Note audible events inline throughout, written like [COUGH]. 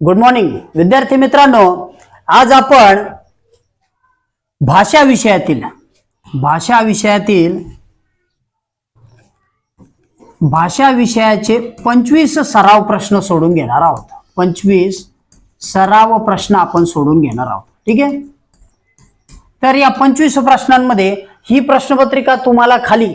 Good morning विद्यार्थी मित्रांनो आज आपण भाषा विषयातील भाषा विषयातील भाषा विषयाचे पंचवीस सराव प्रश्न सोडून घेणार आहोत. पंचवीस सराव प्रश्न आपण सोडून घेणार आहोत. ठीक आहे? तर या पंचवीस प्रश्नांमध्ये ही प्रश्नपत्रिका तुम्हाला खाली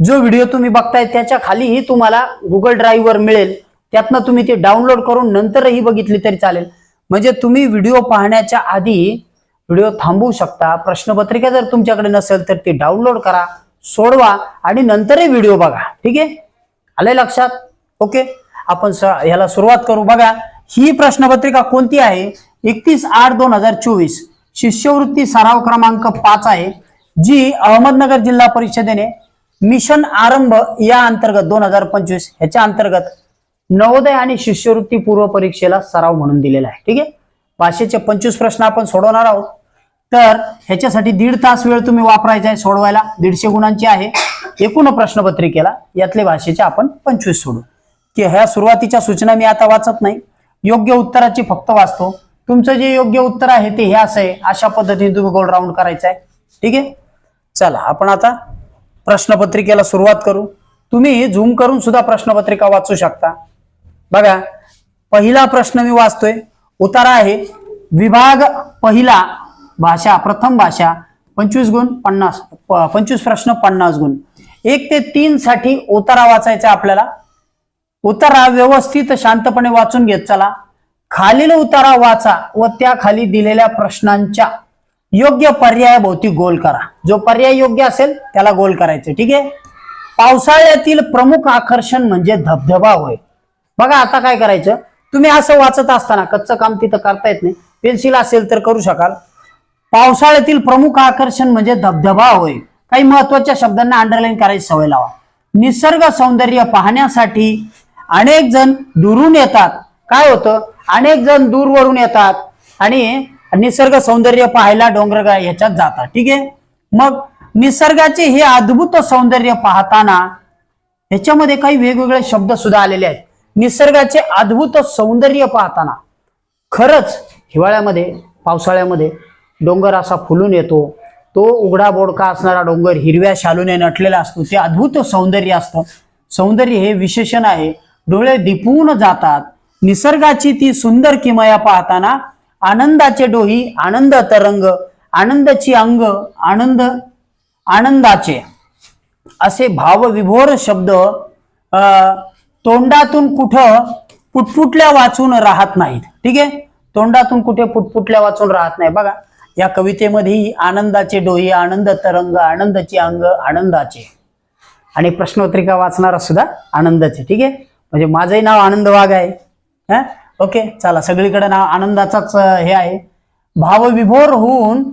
जो व्हिडिओ तुम्ही बघताय त्याच्या खालीही तुम्हाला गुगल ड्राईव्हवर मिळेल. त्यातनं तुम्ही ते डाउनलोड करून नंतरही बघितली तरी चालेल. म्हणजे तुम्ही व्हिडिओ पाहण्याच्या आधी व्हिडिओ थांबवू शकता. प्रश्नपत्रिका जर तुमच्याकडे नसेल तर ती डाउनलोड करा सोडवा आणि नंतरही व्हिडिओ बघा. ठीक आहे? आलंय लक्षात? ओके आपण ह्याला सुरुवात करू. बघा ही प्रश्नपत्रिका कोणती आहे? एकतीस आठ दोन हजार चोवीस. शिष्यवृत्ती सराव क्रमांक पाच आहे जी अहमदनगर जिल्हा परिषदेने मिशन आरंभ या अंतर्गत दोन हजार पंचवीस ह्याच्या अंतर्गत नवोदय आणि शिष्यवृत्ती पूर्व परीक्षेला सराव म्हणून दिलेला आहे. ठीक आहे? भाषेचे पंचवीस प्रश्न आपण सोडवणार आहोत. तर ह्याच्यासाठी दीड तास वेळ तुम्ही वापरायचा आहे सोडवायला. दीडशे गुणांची आहे. एकूण प्रश्नपत्रिकेला यातले भाषेचे आपण पंचवीस सोडू. की ह्या सुरुवातीच्या सूचना मी आता वाचत नाही. योग्य उत्तराची फक्त वाचतो. तुमचं जे योग्य उत्तर आहे ते हे असं आहे. अशा पद्धतीने तुम्ही गोल राऊंड करायचं आहे ठीक आहे? चला आपण आता प्रश्नपत्रिकेला सुरुवात करू. तुम्ही झूम करून सुद्धा प्रश्नपत्रिका वाचू शकता. बघा पहिला प्रश्न मी वाचतोय. उतारा आहे विभाग पहिला भाषा प्रथम भाषा पंचवीस गुण पन्नास पंचवीस प्रश्न पन्नास गुण. एक ते तीन साठी उतारा वाचायचा आपल्याला. उतारा व्यवस्थित शांतपणे वाचून घेत चला. खालील उतारा वाचा व त्या खाली दिलेल्या प्रश्नांच्या योग्य पर्यायाभोवती गोल करा. जो पर्याय योग्य असेल त्याला गोल करायचे. ठीक आहे? पावसाळ्यातील प्रमुख आकर्षण म्हणजे धबधबा होय. बघा आता काय करायचं? तुम्ही असं वाचत असताना कच्चं काम तिथं करता येत नाही. पेन्सिल असेल तर करू शकाल. पावसाळ्यातील प्रमुख आकर्षण म्हणजे धबधबा होय. काही महत्त्वाच्या शब्दांना अंडरलाईन करायची सवय लावा. निसर्ग सौंदर्य पाहण्यासाठी अनेक जण दुरून येतात. काय होतं? अनेक जण दूरवरून येतात आणि निसर्ग सौंदर्य पाहायला डोंगरगाळ ह्याच्यात जातात. ठीक आहे? मग निसर्गाचे हे अद्भुत सौंदर्य पाहताना ह्याच्यामध्ये काही वेगवेगळे शब्द सुद्धा आलेले आहेत. निसर्गाचे अद्भुत सौंदर्य पाहताना खरंच हिवाळ्यामध्ये पावसाळ्यामध्ये डोंगर असा फुलून येतो. तो उघडा बोडका असणारा डोंगर हिरव्या शालूने नटलेला असतो. ते अद्भुत सौंदर्य असतं. सौंदर्य हे विशेषण आहे. डोळे दिपून जातात. निसर्गाची ती सुंदर किमया पाहताना आनंदाचे डोही आनंद तरंग आनंदाची अंग आनंद आनंदाचे असे भावविभोर शब्द अं तोंडातून कुठं पुटपुटल्या वाचून राहत नाहीत. ठीक आहे? तोंडातून कुठे पुटपुटल्या वाचून राहत नाही. बघा या कवितेमध्येही आनंदाचे डोही आनंद तरंग आनंदाचे अंग आनंदाचे. आणि प्रश्नोत्तरिका वाचणारा सुद्धा आनंदाचे. ठीक आहे? म्हणजे माझंही नाव आनंद वाघ आहे. हा? ओके चला सगळीकडे नाव आनंदाचाच हे आहे. भावविभोर होऊन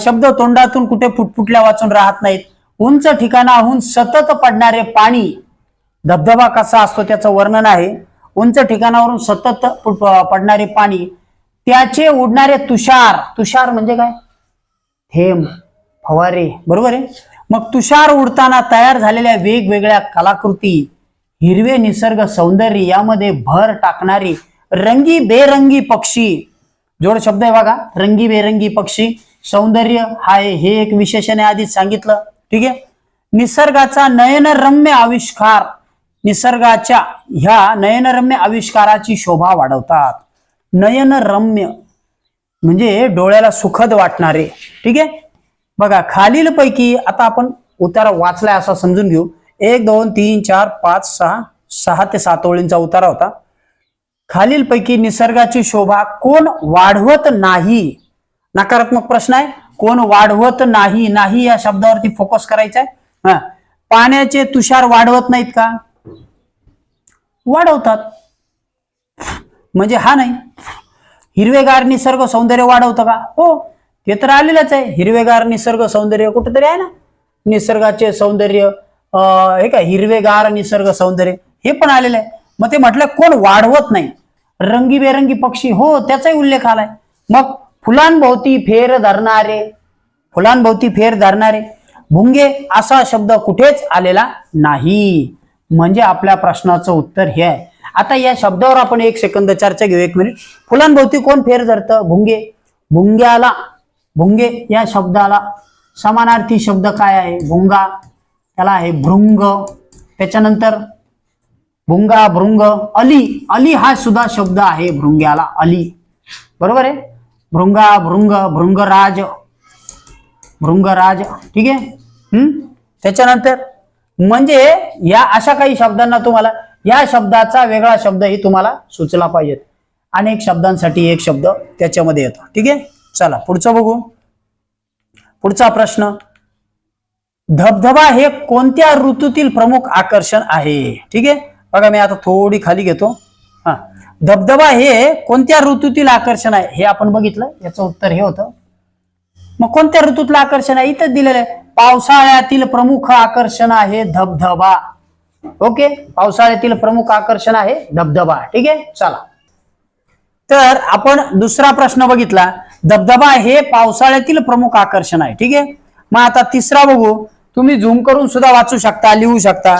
शब्द तोंडातून कुठे फुटफुटल्या वाचून राहत नाहीत. उंच ठिकाणाहून सतत पडणारे पाणी धबधबा कसा असतो त्याचं वर्णन आहे. उंच ठिकाणावरून सतत पडणारे पाणी त्याचे उडणारे तुषार तुषार म्हणजे काय? थेंब फवारे बरोबर आहे? मग तुषार उडताना तयार झालेल्या वेगवेगळ्या कलाकृती हिरवे निसर्ग सौंदर्य यामध्ये भर टाकणारी रंगी बेरंगी पक्षी. जोड शब्द आहे बघा रंगी बेरंगी पक्षी. सौंदर्य हाय हे एक विशेषण आहे आधीच सांगितलं. ठीक आहे? निसर्गाचा नयनरम्य आविष्कार. निसर्गाच्या ह्या नयनरम्य आविष्काराची शोभा वाढवतात. नयनरम्य म्हणजे डोळ्याला सुखद वाटणारे. ठीक आहे? बघा खालील पैकी आता आपण उतारा वाचलाय असा समजून घेऊ. एक दोन तीन चार पाच सहा सहा ते सात ओळींचा उतारा होता. खालील पैकी निसर्गाची शोभा कोण वाढवत नाही? नकारात्मक प्रश्न आहे. कोण वाढवत नाही नाही या शब्दावरती फोकस करायचा आहे हा. पाण्याचे तुषार वाढवत नाहीत का? वाढवतात. म्हणजे हा नाही. हिरवेगार निसर्ग सौंदर्य वाढवतं का? हो ते तर आलेलंच आहे. हिरवेगार निसर्ग सौंदर्य कुठेतरी आहे ना? निसर्गाचे सौंदर्य हे काय? हिरवेगार निसर्ग सौंदर्य हे पण आलेलं आहे. मग ते म्हटलं कोण वाढवत नाही? रंगीबेरंगी पक्षी हो त्याचाही उल्लेख आलाय. मग फुलांभोवती फेर धरणारे फुलांभोवती फेर धरणारे भुंगे असा शब्द कुठेच आलेला नाही. म्हणजे आपल्या प्रश्नाचं उत्तर हे आहे. आता या शब्दावर आपण एक सेकंद चर्चा घेऊ. एक मिनिट फुलांभोवती कोण फेर धरतं? भुंगे. भुंग्याला भुंगे या शब्दाला समानार्थी शब्द काय आहे? भुंगा. त्याला आहे भृंग. त्याच्यानंतर भुंगा भृंग अली. अली हा सुद्धा शब्द आहे भृंग्याला. अली. बरोबर आहे? भृंगा भृंग भृंगराज. भृंगराज. ठीक आहे? हम्म? त्याच्यानंतर म्हणजे या अशा काही शब्दांना तुम्हाला या शब्दाचा वेगळा शब्दही तुम्हाला सुचला पाहिजेत अनेक शब्दांसाठी एक शब्द त्याच्यामध्ये येतो. ठीक आहे? चला पुढचं बघू. पुढचा प्रश्न. धबधबा हे कोणत्या ऋतूतील प्रमुख आकर्षण आहे? ठीक आहे? बघा मी आता थोडी खाली घेतो. हा. धबधबा हे कोणत्या ऋतूतील आकर्षण आहे? हे आपण बघितलं. याचं उत्तर हे होतं. मग कोणत्या ऋतूतलं आकर्षण आहे? इथं दिलेलं आहे. पावसाळ्यातील प्रमुख आकर्षण आहे धबधबा. ओके? पावसाळ्यातील प्रमुख आकर्षण आहे धबधबा. ठीक आहे? चला. तर आपण दुसरा प्रश्न बघितला. धबधबा हे पावसाळ्यातील प्रमुख आकर्षण आहे. ठीक आहे? मग आता तिसरा बघू. तुम्ही झूम करून सुद्धा वाचू शकता लिहू शकता.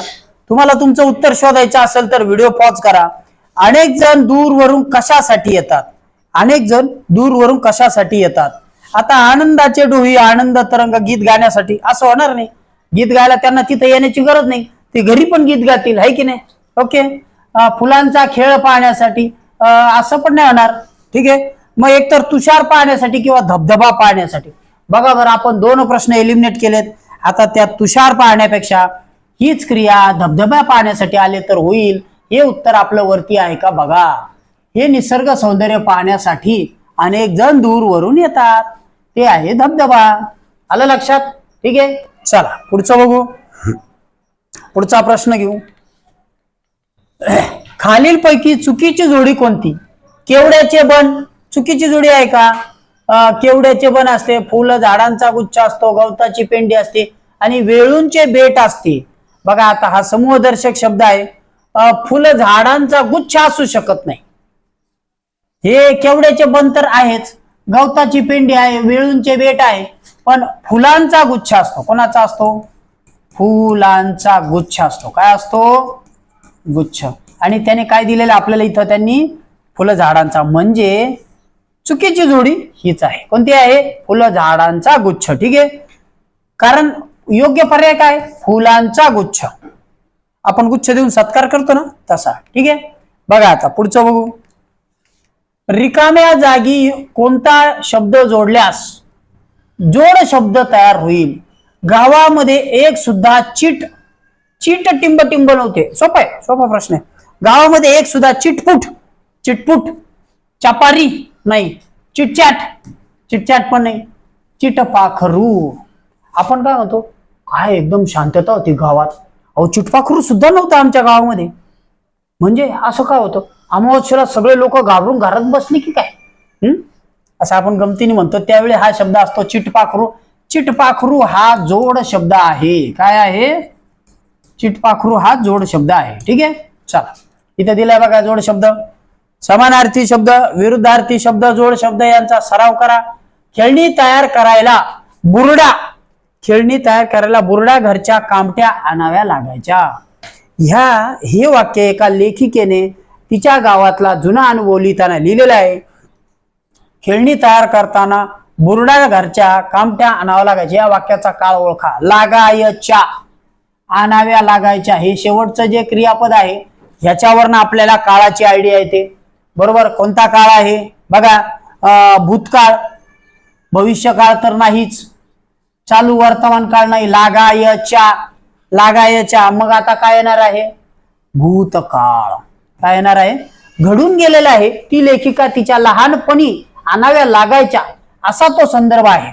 तुम्हाला तुमचं उत्तर शोधायचं असेल तर व्हिडिओ पॉज करा. अनेक जण दूरवरून कशासाठी येतात? अनेक जण दूरवरून कशासाठी येतात? आता आनंदाचे डोही आनंद तरंग गीत गाण्यासाठी असं होणार नाही. गीत गायला त्यांना तिथे येण्याची गरज नाही. ते घरी पण गीत गातील आहे की नाही? ओके? फुलांचा खेळ पाहण्यासाठी असं पण नाही होणार. ठीक आहे? मग एकतर तुषार पाहण्यासाठी किंवा धबधबा पाहण्यासाठी. बघा बरं आपण दोन प्रश्न एलिमिनेट केलेत. आता त्या तुषार पाहण्यापेक्षा हीच क्रिया धबधबा पाहण्यासाठी आले तर होईल. हे उत्तर आपलं वरती आहे का? बघा. हे निसर्ग सौंदर्य पाहण्यासाठी अनेक जण दूरवरून येतात. ते आहे धबधबा. आलं लक्षात? ठीक आहे? चला पुढचं बघू. पुढचा प्रश्न घेऊ. खालीलपैकी चुकीची जोडी कोणती? केवड्याचे बन? चुकीची जोडी आहे का? केवड्याचे बन असते? फुल झाडांचा गुच्छ असतो गवताची पेंडी असते आणि वेळूंचे बेट असते. बघा आता हा समूहदर्शक शब्द आहे. फुलं फुल झाडांचा गुच्छ असू शकत नाही. हे केवड्याचे बन तर आहेच. गवताची पेंडी आहे वेळूंचे बेट आहे पण फुलांचा गुच्छ असतो. कोणाचा असतो? फुलांचा गुच्छ असतो. काय असतो? गुच्छ. आणि त्याने काय दिलेलं आपल्याला इथं त्यांनी? फुलं झाडांचा म्हणजे चुकीची जोडी हीच आहे. कोणती आहे? फुलं झाडांचा गुच्छ. ठीक आहे? कारण योग्य पर्याय काय? फुलांचा गुच्छ. आपण गुच्छ देऊन सत्कार करतो ना तसा. ठीक आहे? बघा आता पुढचं बघू. रिकाम्या जागी कोणता शब्द जोडल्यास जोड शब्द तयार होईल. गावामध्ये एक सुद्धा चिट चिट टिंब टिंब नव्हते सोपं आहे सोपा प्रश्न आहे. गावामध्ये एक सुद्धा चिटपुट चिटपुट चापारी नाही. चिटचॅट चिटचॅट पण नाही. चिटपाखरू आपण काय म्हणतो? काय एकदम शांतता होती गावात. अहो चिटपाखरू सुद्धा नव्हतं आमच्या गावामध्ये. म्हणजे असं काय होतं? अमावस्येला सगळे लोक घाबरून घरात बसले की काय? हम्म असं आपण गमतीने म्हणतो. त्यावेळी हा शब्द असतो चिटपाखरू. चिटपाखरू हा जोड शब्द आहे. काय आहे? चिटपाखरू हा जोड शब्द आहे. ठीक आहे? चला. इथे दिलाय बघा जोड शब्द. समानार्थी शब्द विरुद्धार्थी शब्द जोड शब्द यांचा सराव करा. खेळणी तयार करायला बुरडा. खेळणी तयार करायला बुरडा घरच्या कामट्या आणाव्या लागायच्या. ह्या हे वाक्य एका लेखिकेने तिच्या गावातला जुना अनुभव लिहिताना लिहिलेलं आहे. खेळणी तयार करताना बुरडा घरच्या कामट्या आणाव्या लागायच्या या वाक्याचा काळ ओळखा. लागायच्या. आणाव्या लागायच्या. हे शेवटचं जे क्रियापद आहे ह्याच्यावरनं आपल्याला काळाची आयडिया येते. बरोबर? कोणता काळ आहे? बघा भूतकाळ. भविष्यकाळ तर नाहीच. चालू वर्तमान काळ नाही. लागायच्या. लागायच्या. मग आता काय येणार आहे? भूतकाळ. काय येणार आहे? घडून गेलेला आहे. ती लेखिका तिच्या लहानपणी आणाव्या लागायच्या असा तो संदर्भ आहे.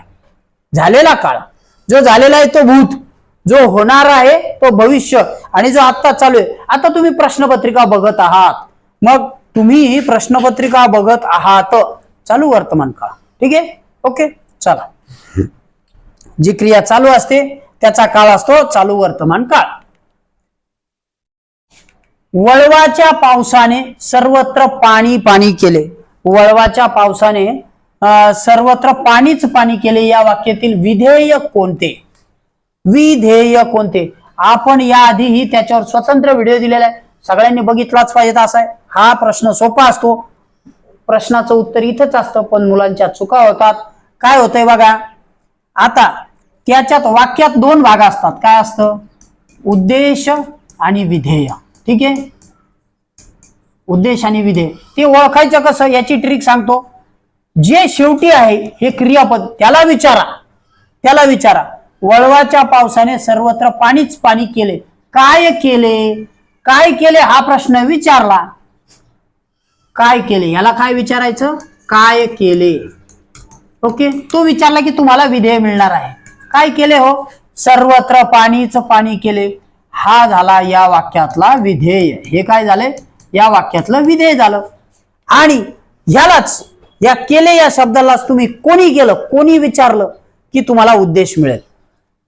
झालेला काळ. जो झालेला आहे तो भूत. जो होणार आहे तो भविष्य. आणि जो आता चालू आहे. आता तुम्ही प्रश्नपत्रिका बघत आहात. मग तुम्ही प्रश्नपत्रिका बघत आहात. चालू वर्तमान काळ. ठीक आहे? ओके? चला. जी क्रिया चालू असते त्याचा काळ असतो चालू वर्तमान काळ. वळवाच्या पावसाने सर्वत्र पाणी पाणी केले. वळवाच्या पावसाने सर्वत्र पाणीच पाणी केले. या वाक्यातील विधेय कोणते? विधेय कोणते? आपण याआधीही त्याच्यावर स्वतंत्र व्हिडिओ दिलेला आहे. सगळ्यांनी बघितलाच पाहिजे असा आहे. हा प्रश्न सोपा असतो. प्रश्नाचं उत्तर इथंच असतं पण मुलांच्या चुका होतात. काय होतंय बघा? आता त्याच्यात वाक्यात दोन भाग असतात. काय असतं? उद्देश आणि विधेय. ठीक आहे? उद्देश आणि विधेय. ते ओळखायचं कसं? याची ट्रिक सांगतो. जे शेवटी आहे हे क्रियापद त्याला विचारा. त्याला विचारा. वळवाच्या पावसाने सर्वत्र पाणीच पाणी केले. काय केले? काय केले? हा प्रश्न विचारला. काय केले? याला काय विचारायचं? काय केले? ओके? तो विचारला की तुम्हाला विधेय मिळणार आहे. काय केले हो? सर्वत्र पाणीच पाणी केले. हा झाला या वाक्यातला विधेय. हे काय झाले या वाक्यातलं विधेय झालं. आणि ह्यालाच या केले या शब्दालाच तुम्ही कोणी केलं कोणी विचारलं की तुम्हाला उद्देश मिळेल?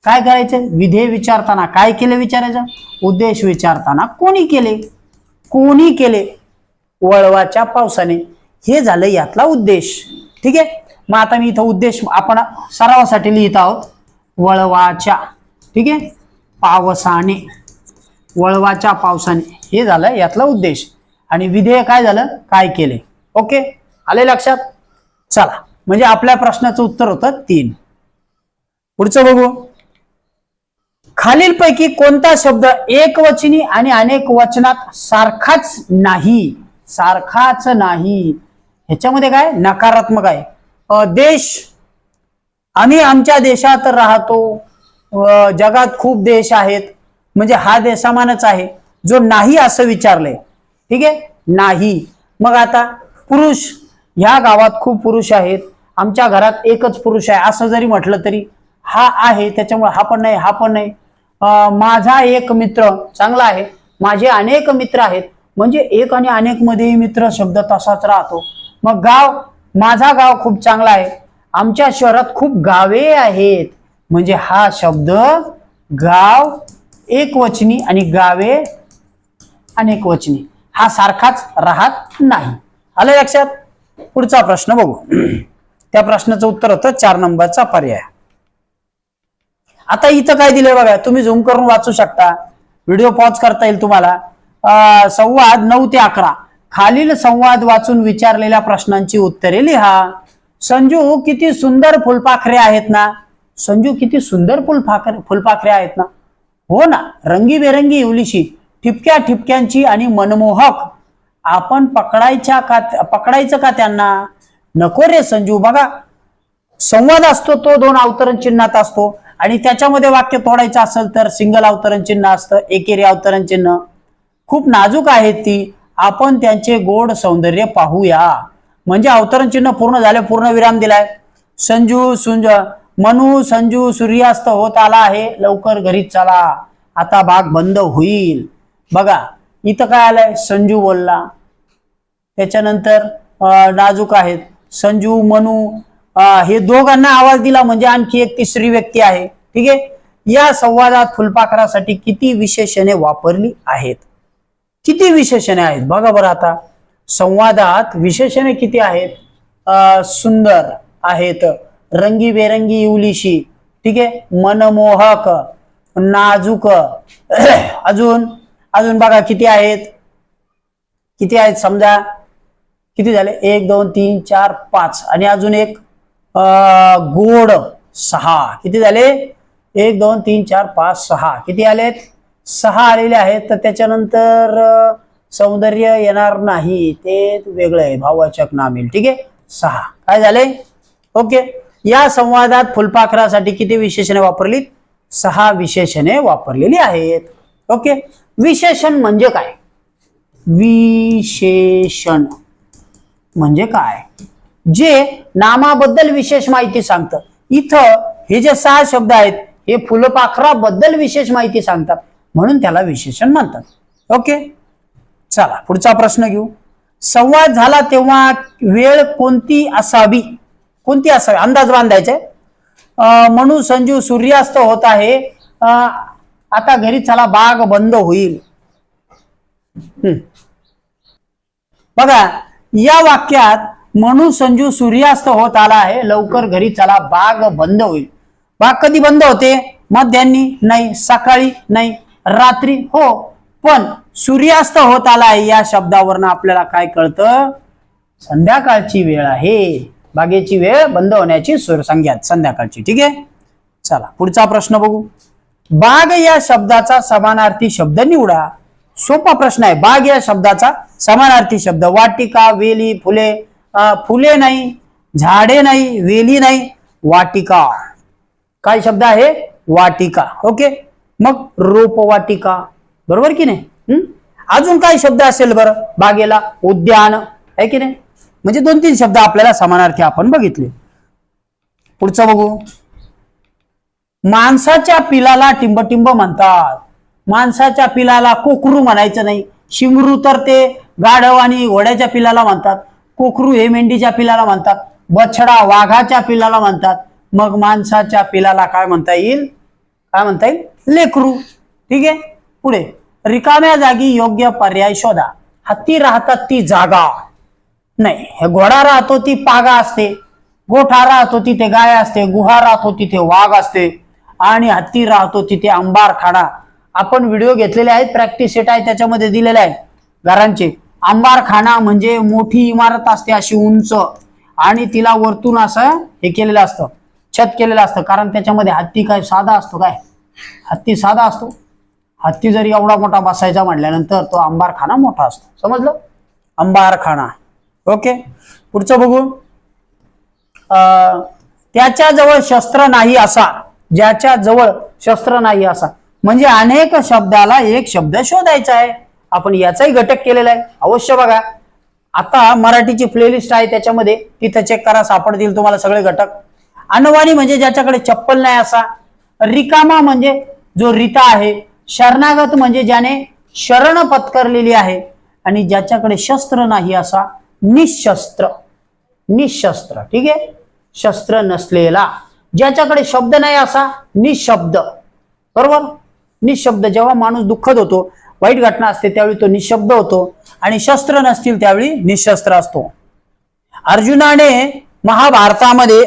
काय करायचं? विधेय विचारताना काय केले विचारायचं? उद्देश विचारताना कोणी केले? कोणी केले? वळवाच्या पावसाने. हे झालं यातला उद्देश. ठीक आहे? मग आता मी इथं उद्देश आपण सरावासाठी लिहित आहोत. वळवाच्या. ठीक आहे? पावसाने. वळवाच्या पावसाने. हे झालं यातला उद्देश. आणि विधेय काय झालं? काय केले? ओके? आले लक्षात? चला. म्हणजे आपल्या प्रश्नाचं उत्तर होतं तीन. पुढचं बघू. खालीलपैकी कोणता शब्द एकवचनी आणि अनेक वचनात सारखाच नाही? सारखाच नाही. ह्याच्यामध्ये काय? नकारात्मक आहे. देश. आम्ही आमच्या देशात राहतो. जगात खूप देश आहेत. म्हणजे हा देशामानच आहे. जो नाही असं विचारलंय. ठीक आहे? नाही. मग आता पुरुष ह्या गावात खूप पुरुष आहेत. आमच्या घरात एकच पुरुष आहे. असं जरी म्हटलं तरी हा आहे. त्याच्यामुळे हा पण नाही हा पण नाही. माझा एक मित्र चांगला आहे. माझे अनेक मित्र आहेत. म्हणजे एक आणि अनेक मध्येही मित्र शब्द तसाच राहतो. मग गाव माझा गाव खूप चांगला आहे. आमच्या शहरात खूप गावे आहेत. म्हणजे हा शब्द गाव एक वचनी आणि गावे अनेक वचनी. हा सारखाच राहत नाही. आलं लक्षात? पुढचा प्रश्न बघू. [CLEARS THROAT] त्या प्रश्नाचं उत्तर होतं चार नंबरचा पर्याय. आता इथं काय दिलंय बघा? तुम्ही झूम करून वाचू शकता. व्हिडिओ पॉज करता येईल तुम्हाला. संवाद नऊ ते अकरा. खालील संवाद वाचून विचारलेल्या प्रश्नांची उत्तरे लिहा. संजू किती सुंदर फुलपाखरे आहेत ना? संजू किती सुंदर फुलपाखरे फुलपाखरे आहेत ना? हो ना रंगीबेरंगी इवलीशी ठिपक्या ठिपक्यांची आणि मनमोहक. आपण पकडायच्या का पकडायचं का त्यांना? नको रे संजू बघा. संवाद असतो तो दोन अवतरण चिन्हात असतो. आणि त्याच्यामध्ये वाक्य तोडायचं असेल तर सिंगल अवतरण चिन्ह असतं एकेरी अवतरण चिन्ह. खूप नाजूक आहेत ती. आपण त्यांचे गोड सौंदर्य पाहूया. म्हणजे अवतरण चिन्ह पूर्ण झाले पूर्ण विराम दिलाय. संजू सुंज मनू संजू सूर्यास्त होत आला आहे. लवकर घरी चला. आता बाग बंद होईल. बघा इथं काय आलंय? संजू बोलला. त्याच्यानंतर अं, नाजूक आहेत. संजू मनू हे दोघांना आवाज दिला म्हणजे आणखी एक तिसरी व्यक्ती आहे. ठीक आहे? या संवादात फुलपाखरासाठी किती विशेषणे वापरली आहेत? किती विशेषणे आहेत? बघा बरं आता. संवादात विशेषणे किती आहेत? अं, सुंदर आहेत. रंगीबेरंगी इवलीशी ठीक आहे? मनमोहक नाजूक. [CLEARS THROAT] अजून अजून बघा किती आहेत? किती आहेत समजा? किती झाले? एक दोन तीन चार पाच. आणि अजून एक गोड सहा. किती झाले? एक दोन तीन चार पाच सहा. किती आलेत? सहा आलेले आहेत. तर त्याच्यानंतर सौंदर्य येणार नाही. ते वेगळं आहे. भाववाचक नाम येईल ठीक आहे? सहा. काय झाले? ओके. या संवादात फुलपाखरासाठी किती विशेषणे वापरली सहा विशेषणे वापरलेली आहेत. ओके? विशेषण म्हणजे काय? विशेषण म्हणजे काय? जे नामाबद्दल विशेष माहिती सांगतं. इथं हे जे सहा शब्द आहेत हे फुलपाखराबद्दल विशेष माहिती सांगतात. म्हणून त्याला विशेषण म्हणतात. ओके? चला पुढचा प्रश्न घेऊ. संवाद झाला तेव्हा वेळ कोणती असावी? कोणती असावी? अंदाज बांधायचा. आहे. म्हणून संजू सूर्यास्त होत आहे. आता घरी चला बाग बंद होईल. बघा या वाक्यात म्हणून संजू सूर्यास्त होत आला आहे. लवकर घरी चला बाग बंद होईल. बाग कधी बंद होते? मध्यान्नी नाही सकाळी नाही रात्री. हो पण सूर्यास्त होत आला आहे या शब्दावरनं आपल्याला काय कळतं? संध्याकाळची वेळ आहे. बागेची वेळ बंद होण्याची सुर संज्ञा संध्याकाळची. ठीक आहे? चला पुढचा प्रश्न बघू. बाग या शब्दाचा समानार्थी शब्द निवडा. सोपा प्रश्न आहे. बाग या शब्दाचा समानार्थी शब्द. वाटिका वेली फुले आ, फुले नाही झाडे नाही वेली नाही वाटिका. काय शब्द आहे? वाटिका. ओके? मग रोपवाटिका. बरोबर की नाही? अजून काय शब्द असेल बरं? बागेला? उद्यान. आहे की नाही? म्हणजे दोन तीन शब्द आपल्याला समानार्थी आपण बघितले. पुढचं बघू. माणसाच्या पिलाला टिंबटिंब म्हणतात. माणसाच्या पिलाला कोकरू म्हणायचं नाही. शिंगरू तर ते गाढव आणि घोड्याच्या पिलाला म्हणतात. कोकरू हे मेंढीच्या पिलाला म्हणतात. बछडा वाघाच्या पिलाला म्हणतात. मग माणसाच्या पिलाला काय म्हणता येईल? काय म्हणता येईल? लेकरू. ठीक आहे? पुढे. रिकाम्या जागी योग्य पर्याय शोधा. हत्ती राहतात ती जागा. नाही. हे घोडा राहतो ती पागा असते. गोठा राहतो तिथे गाय असते. गुहा राहतो तिथे वाघ असते. आणि हत्ती राहतो तिथे अंबारखाना आपण व्हिडिओ घेतलेले आहेत प्रॅक्टिस सेट आहे त्याच्यामध्ये दिलेले आहे. घरांचे. आंबारखाना म्हणजे मोठी इमारत असते अशी उंच. आणि तिला वरतून असं हे केलेलं असतं. छत केलेलं असतं. कारण त्याच्यामध्ये हत्ती काय साधा असतो काय? हत्ती साधा असतो. हत्ती जरी एवढा मोठा बसायचा म्हटल्यानंतर तो अंबारखाना मोठा असतो. समजलं? अंबारखाना ओके? पुढचं बघू. अं, त्याच्याजवळ शस्त्र नाही असा. ज्याच्या जवळ शस्त्र नाही असा. म्हणजे अनेक शब्दाला एक शब्द शोधायचा आहे. आपण याचाही घटक केलेला आहे. अवश्य बघा. आता मराठीची प्लेलिस्ट आहे त्याच्यामध्ये. तिथं चेक करा सापडतील तुम्हाला सगळे घटक. अनवाणी म्हणजे ज्याच्याकडे चप्पल नाही असा. रिकामा म्हणजे जो रिता आहे. शरणागत म्हणजे ज्याने शरण पत्करलेली आहे. आणि ज्याच्याकडे शस्त्र नाही असा. निशस्त्र. निशस्त्र. ठीक आहे? शस्त्र नसलेला. ज्याच्याकडे शब्द नाही असा निशब्द. बरोबर? निशब्द. जेव्हा माणूस दुःखद होतो वाईट घटना असते त्यावेळी तो निशब्द होतो. आणि शस्त्र नसतील त्यावेळी निशस्त्र असतो. अर्जुनाने महाभारतामध्ये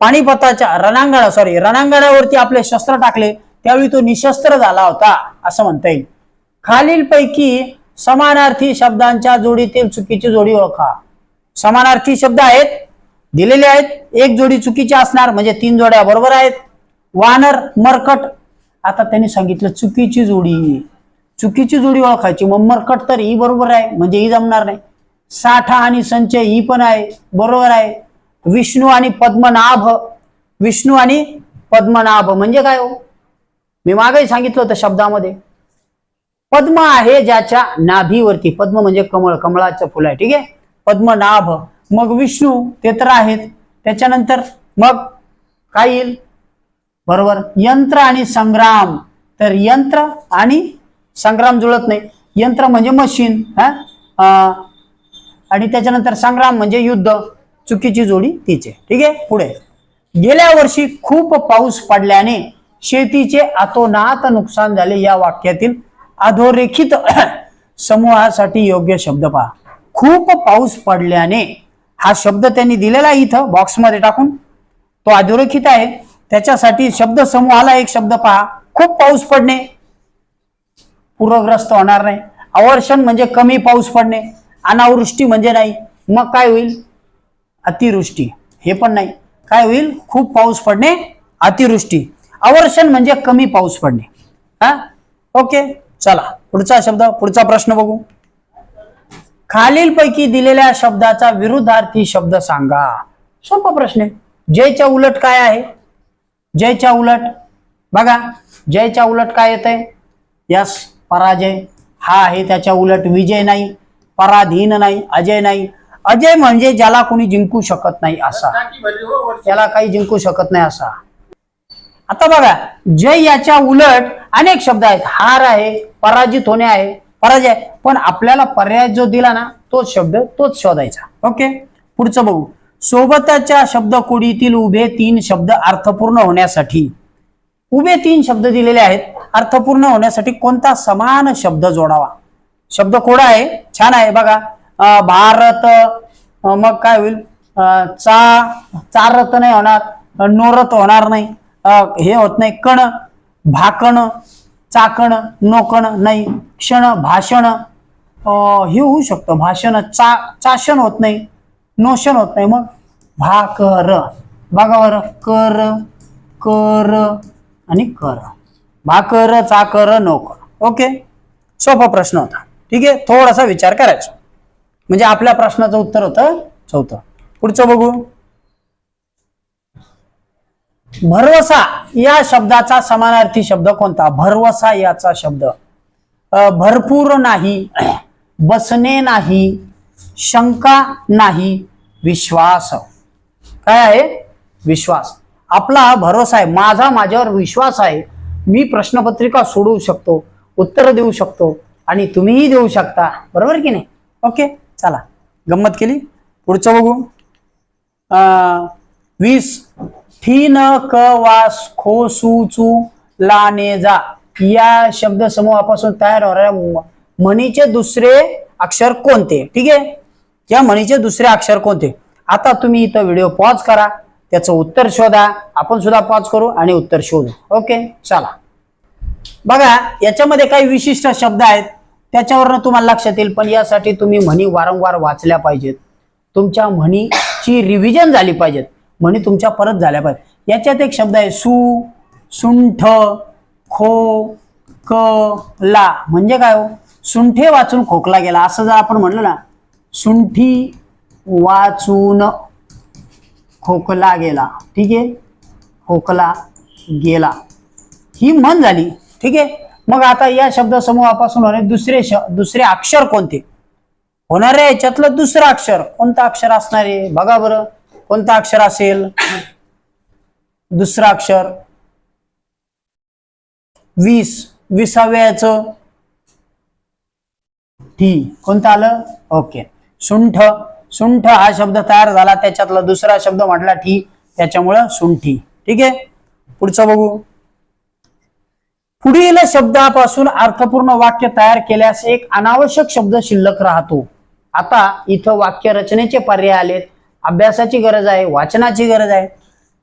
पाणीपताच्या रणांगणा सॉरी रणांगणावरती आपले शस्त्र टाकले. त्यावेळी तो निशस्त्र झाला होता असं म्हणता येईल. खालीलपैकी समानार्थी शब्दांच्या जोडीतील चुकीची जोडी ओळखा. समानार्थी शब्द आहेत दिलेले आहेत एक जोडी चुकीची असणार म्हणजे तीन जोड्या बरोबर आहेत. वानर मरकट आता त्यांनी सांगितलं चुकीची जोडी. चुकीची जोडी ओळखायची मग मरकट तर ही बरोबर आहे म्हणजे ही जमणार नाही. साठा आणि संचय ही पण आहे बरोबर आहे. विष्णू आणि पद्मनाभ विष्णू आणि पद्मनाभ म्हणजे काय हो? मी मागही सांगितलं होतं शब्दामध्ये. पद्म आहे ज्याच्या नाभीवरती. पद्म म्हणजे कमळ कमळाचं फुल आहे ठीक आहे? पद्मनाभ मग विष्णू ते तर आहेत. त्याच्यानंतर मग काय येईल? बरोबर. यंत्र आणि संग्राम. तर यंत्र आणि संग्राम जुळत नाही. यंत्र म्हणजे मशीन हा? अं, आणि त्याच्यानंतर संग्राम म्हणजे युद्ध. चुकीची जोडी तिचे ठीक आहे? पुढे. गेल्या वर्षी खूप पाऊस पडल्याने शेतीचे अतोनात नुकसान झाले या वाक्यातील अधोरेखित [CLEARS THROAT] समूहासाठी योग्य शब्द पहा. खूप पाऊस पडल्याने हा शब्द त्यांनी दिलेला आहे इथं बॉक्समध्ये टाकून. तो अधोरेखित आहे. त्याच्यासाठी शब्द समूहाला एक शब्द पहा. खूप पाऊस पडणे. पूरग्रस्त होणार नाही. अवर्षण म्हणजे कमी पाऊस पडणे. अनावृष्टी म्हणजे नाही. मग काय होईल? अतिवृष्टी. हे पण नाही. काय होईल? खूप पाऊस पडणे. अतिवृष्टी. अवर्षण म्हणजे कमी पाऊस पडणे. हा? ओके? चला पुढचा शब्द पुढचा प्रश्न बघू. खालीलपैकी दिलेल्या शब्दाचा विरुद्धार्थी शब्द सांगा. सोपा प्रश्न आहे. जयच्या उलट काय आहे? जयच्या उलट बघा जयच्या उलट काय येत आहे यस पराजय. हा आहे त्याच्या उलट विजय नाही पराधीन नाही अजय नाही. अजय म्हणजे ज्याला कोणी जिंकू शकत नाही असा. त्याला काही जिंकू शकत नाही असा. आता बघा जय याच्या उलट अनेक शब्द आहेत. हार आहे पराजित होणे आहे पराजय पण आपल्याला पर्याय जो दिला ना तोच शब्द तोच शोधायचा. ओके? पुढचं बघू. सोबतच्या शब्दकोडीतील उभे तीन शब्द अर्थपूर्ण होण्यासाठी. उभे तीन शब्द दिलेले आहेत. अर्थपूर्ण होण्यासाठी कोणता समान शब्द जोडावा? शब्द कोडा आहे. छान आहे बघा. भारत मग काय होईल? चा चा चारत नाही होणार. नोरत होणार नाही. हे होत नाही. कण भाकण चाकण नोकण नाही. क्षण भाषण. हे होऊ शकतं. भाषण चा चाशन होत नाही. नोशन होत नाही. मग भाकर. बघा बरं. कर कर आणि कर. भाकर चाकर नोकर ओके? सोपा प्रश्न होता. ठीक आहे? थोडासा विचार करायचा. म्हणजे आपल्या प्रश्नाचं उत्तर होतं चौथं. पुढचं बघू. भरवसा या शब्दाचा समानार्थी शब्द कोणता? भरवसा याचा शब्द. भरपूर नाही बसणे नाही शंका नाही विश्वास. काय आहे? विश्वास. आपला भरोसा आहे. माझा माझ्यावर विश्वास आहे. मी प्रश्नपत्रिका सोडवू शकतो उत्तर देऊ शकतो आणि तुम्हीही देऊ शकता. बरोबर की नाही? ओके चला. गंमत केली? पुढचं बघू. वीस. ठी न क वास खो सु चू जा. या शब्द समूहापासून तयार होणाऱ्या म्हणीचे दुसरे अक्षर कोणते? ठीक आहे? या म्हणीचे दुसरे अक्षर कोणते? आता तुम्ही इथं व्हिडिओ पॉज करा. त्याचं उत्तर शोधा. आपण सुद्धा पॉज करू आणि उत्तर शोधू. ओके? चला. बघा याच्यामध्ये काही विशिष्ट शब्द आहेत. त्याच्यावरनं तुम्हाला लक्षात येईल पण यासाठी तुम्ही म्हणी वारंवार वाचल्या पाहिजेत. तुमच्या म्हणीची रिव्हिजन झाली पाहिजेत. म्हणी तुमच्या परत झाल्या पाहिजे याच्यात एक शब्द आहे सु सुंठ खो क ला. म्हणजे काय हो? सुंठे वाचून खोकला गेला. असं जर आपण म्हणलं ना सुंठी वाचून खोकला गेला. ठीक आहे? खोकला गेला. ही म्हण झाली. ठीक आहे? मग आता या शब्द समूहापासून होणारे दुसरे श दुसरे अक्षर कोणते? होणाऱ्या याच्यातलं दुसरं अक्षर. कोणतं अक्षर असणार आहे? बघा बरं. कोणता अक्षर असेल? दुसरा अक्षर. वीस. विसाव्याचं. ठी कोणतं आलं? ओके. सुंठ. सुंठ हा शब्द तयार झाला त्याच्यातला दुसरा शब्द म्हटला ठी त्याच्यामुळं सुंठी. ठीक आहे? पुढचं बघू. पुढील शब्दापासून अर्थपूर्ण वाक्य तयार केल्यास एक अनावश्यक शब्द शिल्लक राहतो. आता इथं वाक्य रचनेचे पर्याय आलेत. अभ्यासाची गरज आहे वाचनाची गरज आहे.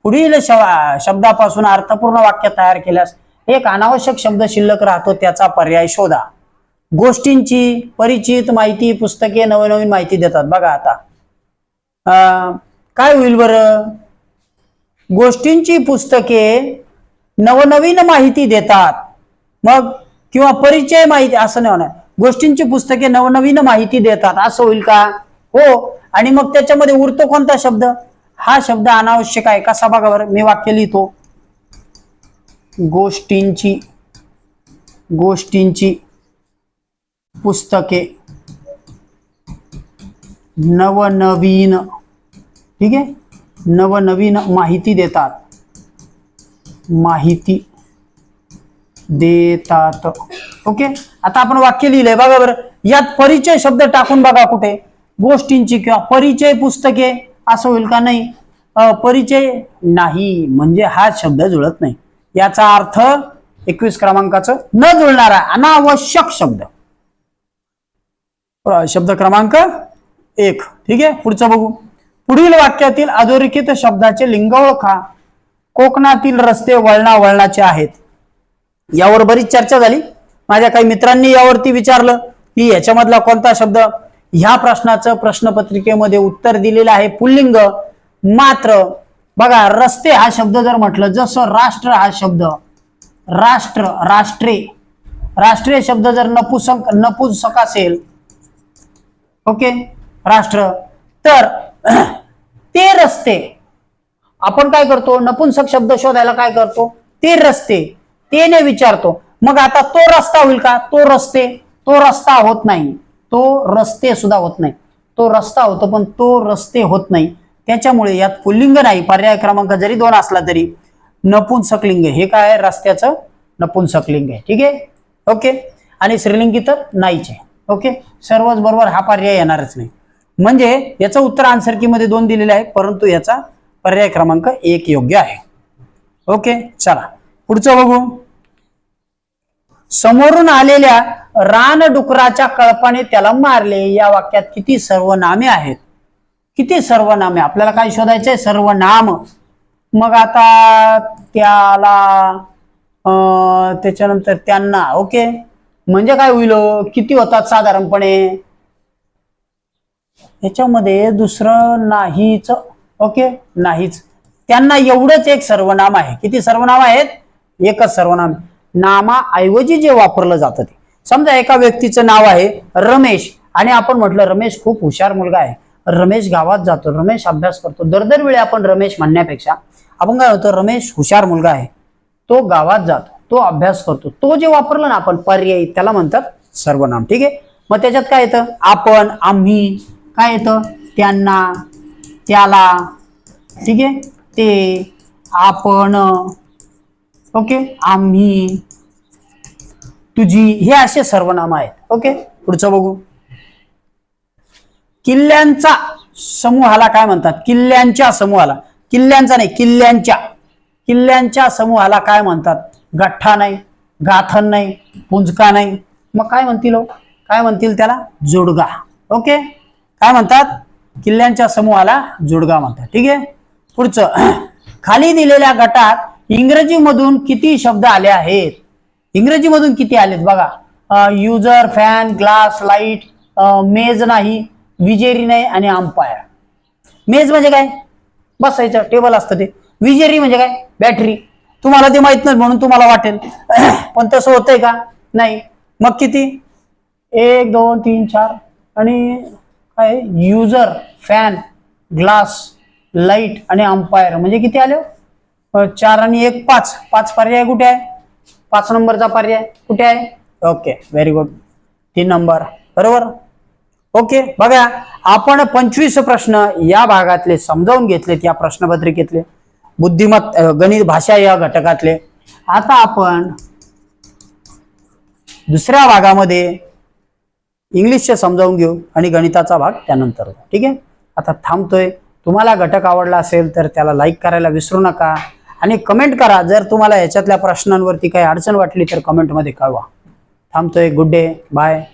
पुढील श- शब्दापासून अर्थपूर्ण वाक्य तयार केल्यास एक अनावश्यक शब्द शिल्लक राहतो त्याचा पर्याय शोधा. गोष्टींची परिचित माहिती पुस्तके नवनवीन माहिती देतात. बघा आता. अं, काय होईल बरं? गोष्टींची पुस्तके नवनवीन माहिती देतात. मग किंवा परिचय माहिती असं नाही होणार. गोष्टींची पुस्तके नवनवीन माहिती देतात. असं होईल का? हो. आणि मग त्याच्यामध्ये उरतो कोणता शब्द? हा शब्द अनावश्यक आहे कसा बघा बरं मी वाक्य लिहितो. गोष्टींची गोष्टींची पुस्तके नवनवीन ठीक आहे? नवनवीन माहिती देतात. माहिती देतात. ओके? आता आपण वाक्य लिहिलंय. बघा बरं. यात परिचय शब्द टाकून बघा कुठे? गोष्टींची किंवा परिचय पुस्तके असं होईल का नाही? परिचय नाही. म्हणजे हा शब्द जुळत नाही. याचा अर्थ एकवीस क्रमांकाचं न जुळणारा अनावश्यक शब्द. शब्द क्रमांक एक. ठीक आहे? पुढचं बघू. पुढील वाक्यातील अधोरेखित शब्दाचे लिंग ओळखा. कोकणातील रस्ते वळणा वळणाचे आहेत. यावर बरीच चर्चा झाली. माझ्या काही मित्रांनी यावरती विचारलं की याच्यामधला कोणता शब्द? ह्या प्रश्नाचं प्रश्नपत्रिकेमध्ये उत्तर दिलेलं आहे पुल्लिंग. मात्र बघा रस्ते हा शब्द जर म्हटलं जसं राष्ट्र हा शब्द राष्ट्र राष्ट्रे राष्ट्रीय शब्द जर नपुसंक नपुंसक असेल ओके राष्ट्र तर [CLEARS THROAT] ते रस्ते आपण काय करतो? नपुंसक शब्द शोधायला काय करतो? ते रस्ते तेने विचारतो. मग आता तो रस्ता होईल का? तो रस्ते तो रस्ता होत नाही. तो रस्ते सुद्धा होत नाही. तो रस्ता होतो पण तो रस्ते होत नाही. त्याच्यामुळे यात पुल्लिंग नाही. पर्याय क्रमांक जरी दोन असला तरी नपुंसकलिंग हे काय आहे? रस्त्याचं नपुंसकलिंग आहे. ठीक आहे? ओके? आणि श्रीलिंगी तर नाहीच आहे. ओके? सर्वच बरोबर हा पर्याय येणारच नाही. म्हणजे याचं उत्तर आन्सर कीमध्ये दोन दिलेले आहे परंतु याचा पर्याय क्रमांक एक योग्य आहे. ओके? चला. पुढचं बघू. समोरून आलेल्या रानडुकराच्या कळपाने त्याला मारले. या वाक्यात किती सर्वनामे आहेत. किती सर्वनामे. आपल्याला काय शोधायचंय? सर्वनाम. मग आता त्याला त्याच्यानंतर त्यांना ओके. म्हणजे काय होईल? किती होतात साधारणपणे? याच्यामध्ये दुसरं नाहीच. ओके? नाहीच. त्यांना एवढंच एक सर्वनाम आहे. किती सर्वनाम आहेत? एकच सर्वनाम. नामाऐवजी जे वापरलं जातं ते. समजा एका व्यक्तीचं नाव आहे रमेश आणि आपण म्हटलं रमेश खूप हुशार मुलगा आहे. रमेश गावात जातो रमेश अभ्यास करतो. दर दर वेळी आपण रमेश म्हणण्यापेक्षा आपण काय होतो रमेश हुशार मुलगा आहे. तो गावात जातो तो अभ्यास करतो. तो जे वापरलं ना आपण पर्यायी त्याला म्हणतात सर्वनाम. ठीक आहे? मग त्याच्यात काय येतं? आपण आम्ही काय येतं? त्यांना त्याला. ठीक आहे? ते आपण ओके? आम्ही तुझी हे असे सर्वनाम आहेत. ओके? पुढचं बघू. किल्ल्यांचा समूहाला काय म्हणतात? किल्ल्यांच्या समूहाला. किल्ल्यांचा नाही किल्ल्यांच्या. किल्ल्यांच्या समूहाला काय म्हणतात? गठ्ठा नाही गाथन नाही पुंजका नाही. मग काय म्हणतील हो? काय म्हणतील त्याला? जोडगा. ओके? काय म्हणतात? किल्ल्यांच्या समूहाला जोडगा म्हणतात. ठीक आहे? पुढचं. खाली दिलेल्या गटात इंग्रजीमधून किती शब्द आले आहेत? इंग्रजीमधून किती आलेत बघा. युजर फॅन ग्लास लाइट मेज नाही विजेरी नाही आणि अंपायर मेज म्हणजे काय? बसायचं टेबल असतं ते. विजेरी म्हणजे काय? बॅटरी तुम्हाला ते माहीत नाही म्हणून तुम्हाला वाटेल. [CLEARS THROAT] पण तसं होतंय का? नाही. मग किती? एक दोन तीन चार. आणि काय? युजर फॅन ग्लास लाइट आणि अंपायर म्हणजे किती आले हो? चार आणि एक पाच. पाच पर्याय कुठे आहे? पाच नंबरचा पर्याय कुठे आहे? ओके व्हेरी गुड तीन नंबर. बरोबर? ओके बघा आपण पंचवीस प्रश्न या भागातले समजावून घेतलेत या प्रश्नपत्रिकेतले. बुद्धिमत गणित भाषा या घटकातले. आता आपण दुसऱ्या भागामध्ये इंग्लिशचे समजावून घेऊ आणि गणिताचा भाग त्यानंतर. ठीक आहे? आता थांबतोय. तुम्हाला घटक आवडला असेल तर त्याला लाईक करायला विसरू नका. आणि कमेंट करा. जर तुम्हाला याच्यातल्या प्रश्नांवरती काही अडचण वाटली तर कमेंटमध्ये कळवा. थांबतोय. Good day bye